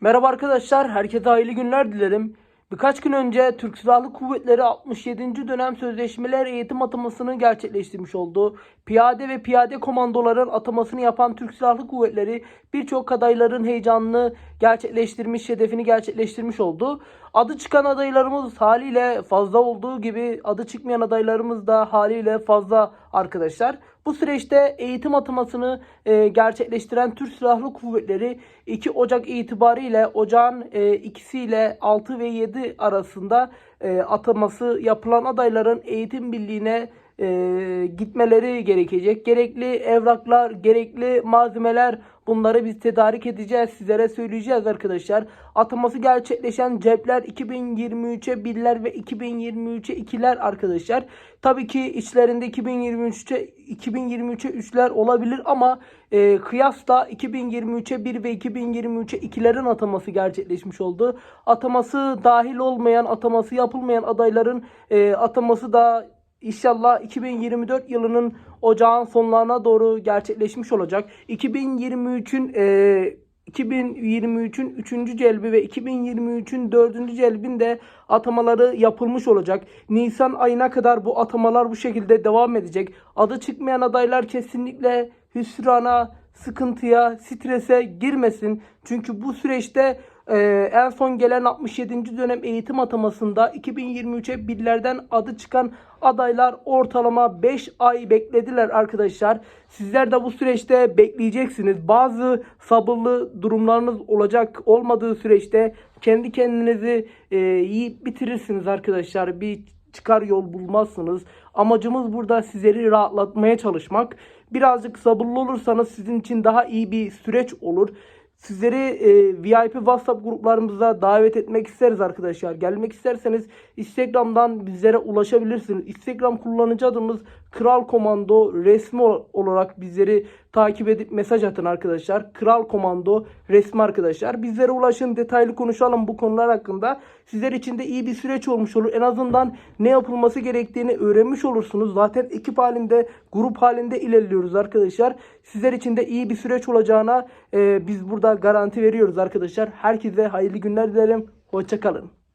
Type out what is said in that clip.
Merhaba arkadaşlar, herkese hayırlı günler dilerim. Birkaç gün önce Türk Silahlı Kuvvetleri 67. dönem sözleşmeler eğitim atamasını gerçekleştirmiş oldu. Piyade ve piyade komandoların atamasını yapan Türk Silahlı Kuvvetleri birçok adayların heyecanını gerçekleştirmiş, hedefini gerçekleştirmiş oldu. Adı çıkan adaylarımız haliyle fazla olduğu gibi adı çıkmayan adaylarımız da haliyle fazla arkadaşlar. Bu süreçte eğitim atamasını e, gerçekleştiren Türk Silahlı Kuvvetleri 2 Ocak itibariyle ocağın e, ikisiyle 6 ve 7 arasında e, ataması yapılan adayların eğitim birliğine e, gitmeleri gerekecek. Gerekli evraklar, gerekli malzemeler bunları biz tedarik edeceğiz. Sizlere söyleyeceğiz arkadaşlar. Ataması gerçekleşen cepler 2023'e birler ve 2023'e ikiler arkadaşlar. Tabii ki içlerinde 2023'e 2023'e üçler olabilir ama e, kıyasla 2023'e 1 ve 2023'e ikilerin ataması gerçekleşmiş oldu. Ataması dahil olmayan, ataması yapılmayan adayların e, ataması da İnşallah 2024 yılının ocağın sonlarına doğru gerçekleşmiş olacak. 2023'ün e, 2023'ün 3. celbi ve 2023'ün 4. celbinde atamaları yapılmış olacak. Nisan ayına kadar bu atamalar bu şekilde devam edecek. Adı çıkmayan adaylar kesinlikle hüsrana, sıkıntıya, strese girmesin. Çünkü bu süreçte ee, en son gelen 67. dönem eğitim atamasında 2023'e birlerden adı çıkan adaylar ortalama 5 ay beklediler arkadaşlar. Sizler de bu süreçte bekleyeceksiniz. Bazı sabırlı durumlarınız olacak. Olmadığı süreçte kendi kendinizi e, yiyip bitirirsiniz arkadaşlar. Bir çıkar yol bulmazsınız. Amacımız burada sizleri rahatlatmaya çalışmak. Birazcık sabırlı olursanız sizin için daha iyi bir süreç olur. Sizleri e, VIP WhatsApp gruplarımıza davet etmek isteriz arkadaşlar. Gelmek isterseniz Instagram'dan bizlere ulaşabilirsiniz. Instagram kullanıcı adımız Kral Komando resmi olarak bizleri takip edip mesaj atın arkadaşlar. Kral Komando resmi arkadaşlar. Bizlere ulaşın detaylı konuşalım bu konular hakkında. Sizler için de iyi bir süreç olmuş olur. En azından ne yapılması gerektiğini öğrenmiş olursunuz. Zaten ekip halinde, grup halinde ilerliyoruz arkadaşlar. Sizler için de iyi bir süreç olacağına e, biz burada garanti veriyoruz arkadaşlar. Herkese hayırlı günler dilerim. Hoşçakalın.